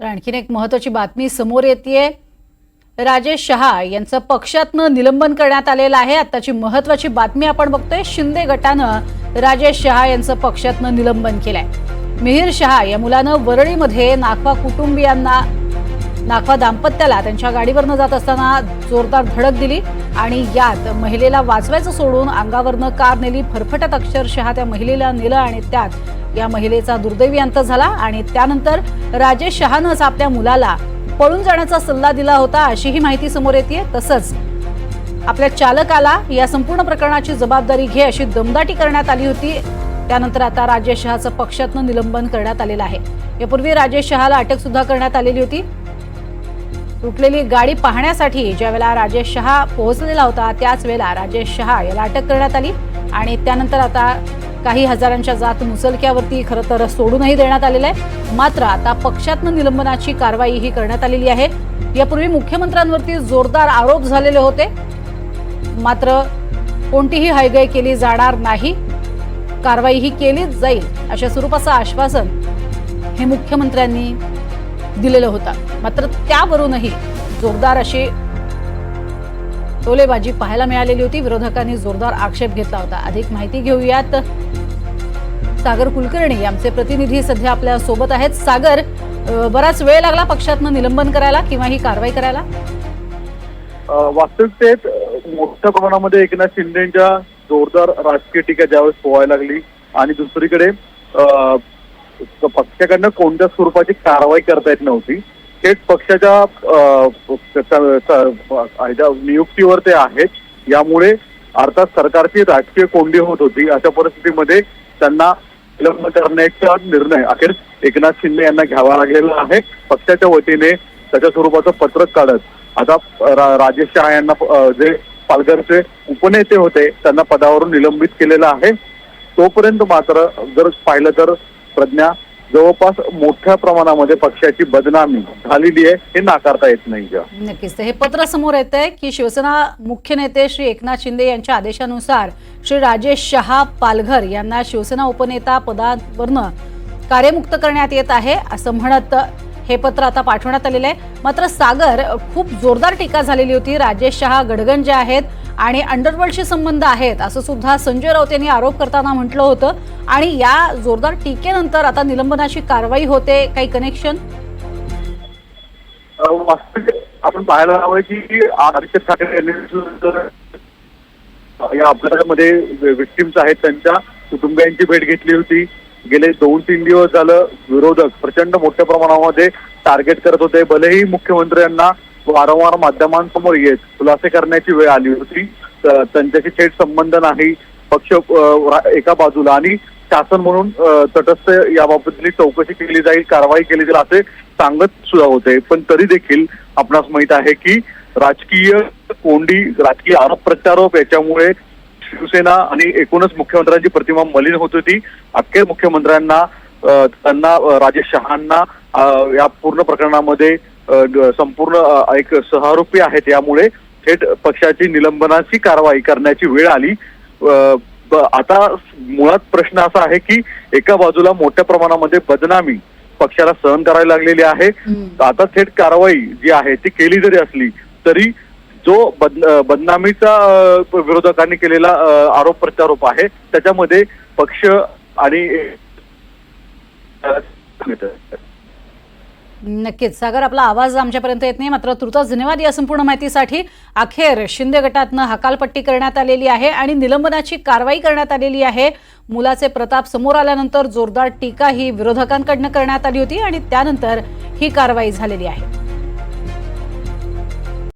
तर आणखीन एक महत्त्वाची बातमी समोर येते राजेश शहा यांचं पक्षातनं निलंबन करण्यात आलेलं आहे. आत्ताची महत्त्वाची बातमी आपण बघतोय. शिंदे गटानं राजेश शहा यांचं पक्षातनं निलंबन केलंय. मिहीर शहा या मुलानं वरळीमध्ये नागवा कुटुंबियांना नागवा दाम्पत्याला त्यांच्या गाडीवरनं जात असताना जोरदार धडक दिली आणि यात महिलेला वाचवायचं सोडून अंगावरनं कार नेली. फरफटत अक्षरशः त्या महिलेला नेलं आणि त्यात या महिलेचा दुर्दैवी अंत झाला आणि त्यानंतर राजेश शहानंच आपल्या मुलाला पळून जाण्याचा सल्ला दिला होता अशीही माहिती समोर येते तसंच आपल्या चालकाला या संपूर्ण प्रकरणाची जबाबदारी घे अशी दमदाटी करण्यात आली होती. त्यानंतर आता राजेश शहाचं पक्षातनं निलंबन करण्यात आलेलं आहे. यापूर्वी राजेश शहाला अटक सुद्धा करण्यात आलेली होती. तुटलेली गाडी पाहण्यासाठी ज्यावेळेला राजेश शहा पोहोचलेला होता त्याच वेळेला राजेश शहा याला अटक करण्यात आली. आणि त्यानंतर आता काही हजारांच्या जात मुसलक्यावरती खरं तर सोडूनही देण्यात आलेलं आहे. मात्र आता पक्षातनं निलंबनाची कारवाई ही करण्यात आलेली आहे. यापूर्वी मुख्यमंत्र्यांवरती जोरदार आरोप झालेले होते. मात्र कोणतीही हयगय केली जाणार नाही. कारवाई ही केलीच जाईल अशा स्वरूपाचं आश्वासन हे मुख्यमंत्र्यांनी दिलेलं होता. मात्र त्यावरूनही जोरदार अशी टोलेबाजी पाहायला मिळालेली होती. विरोधकांनी जोरदार आक्षेप घेतला होता. अधिक माहिती घेऊयात. सागर कुलकर्णी आमचे प्रतिनिधी सध्या आपल्यासोबत आहेत. सागर बराच वेळ लागला पक्षातनं निलंबन करायला किंवा ही कारवाई करायला? वास्तविकतेत मोठ्या प्रमाणामध्ये एकनाथ शिंदेच्या जोरदार राजकीय टीका ज्यावेळेस पोहायला लागली. आणि दुसरीकडे पक्षाकडनं कोणत्या स्वरूपाची कारवाई करता येत नव्हती थेट पक्षाच्या नियुक्तीवर ते आहेत. यामुळे अर्थात सरकारची राजकीय कोंडी होत होती. अशा परिस्थितीमध्ये त्यांना विलंब करण्याचा निर्णय अखेर एकनाथ शिंदे यांना घ्यावा लागलेला आहे. पक्षाच्या वतीने त्याच्या स्वरूपाचं पत्रक काढत आता राजेश शहा यांना जे पालघरचे उपनेते होते त्यांना पदावरून निलंबित केलेलं आहे. तोपर्यंत मात्र जर पाहिलं तर प्रज्ञा जवळपास मोठ्या प्रमाणामध्ये पक्षाची बदनामी झालेली आहे हे नाकारता येत नाही नक्कीच. तर हे पत्र समोर येत आहे की शिवसेना मुख्य नेते श्री एकनाथ शिंदे यांच्या आदेशानुसार श्री राजेश शहा पालघर यांना शिवसेना उपनेता पदावरनं कार्यमुक्त करण्यात येत आहे असं म्हणत हे पत्र आता पाठवण्यात आलेलं आहे. मात्र सागर खूप जोरदार टीका झालेली होती. राजेश शहा गडगंज आहेत. आणि अंडरवर्ल्डशी संबंध आहेत असं सुद्धा संजय राऊत यांनी आरोप करताना म्हटलं होतं. आणि या जोरदार टीकेनंतर आता निलंबनाची कारवाई होते काही कनेक्शन आपण पाहायला हवं की आदित्य ठाकरे यांनी या अपघातामध्ये विक्टिम्स आहेत. त्यांच्या कुटुंबियांची भेट घेतली होती. गेले दोन तीन दिवस झालं विरोधक प्रचंड मोठ्या प्रमाणामध्ये टार्गेट करत होते. भलेही मुख्यमंत्र्यांना वारंवार माध्यमांसमोर येत. खुलासे करण्याची वेळ आली होती. त्यांच्याशी थेट संबंध नाही. पक्ष एका बाजूला आणि शासन म्हणून तटस्थ याबाबतली चौकशी केली जाईल कारवाई केली जाईल असे सांगत सुद्धा होते. पण तरी देखील आपणास माहीत आहे की राजकीय कोंडी राजकीय आरोप प्रत्यारोप याच्यामुळे शिवसेना आणि एकूणच मुख्यमंत्र्यांची प्रतिमा मलिन होत होती. अखेर मुख्यमंत्र्यांना त्यांना राजेश शहांना या पूर्ण प्रकरणामध्ये संपूर्ण एक सहारोपी आहेत. यामुळे थेट पक्षाची निलंबनाची कारवाई करण्याची वेळ आली. आता मुळात प्रश्न असा आहे की एका बाजूला मोठ्या प्रमाणामध्ये बदनामी पक्षाला सहन करायला लागलेली आहे. आता थेट कारवाई जी आहे ती केली जरी असली तरी जो बद बदनामीचा विरोधकांनी केलेला आरोप प्रत्यारोप आहे त्याच्यामध्ये पक्ष आणि नक्कीच. सागर आपला आवाज आमच्यापर्यंत येत नाही मात्र तुर्तास धन्यवाद या संपूर्ण माहितीसाठी. अखेर शिंदे गटातनं हकालपट्टी करण्यात आलेली आहे आणि निलंबनाची कारवाई करण्यात आलेली आहे. मुलाचे प्रताप समोर आल्यानंतर जोरदार टीका ही विरोधकांकडनं करण्यात आली होती आणि त्यानंतर ही कारवाई झालेली आहे.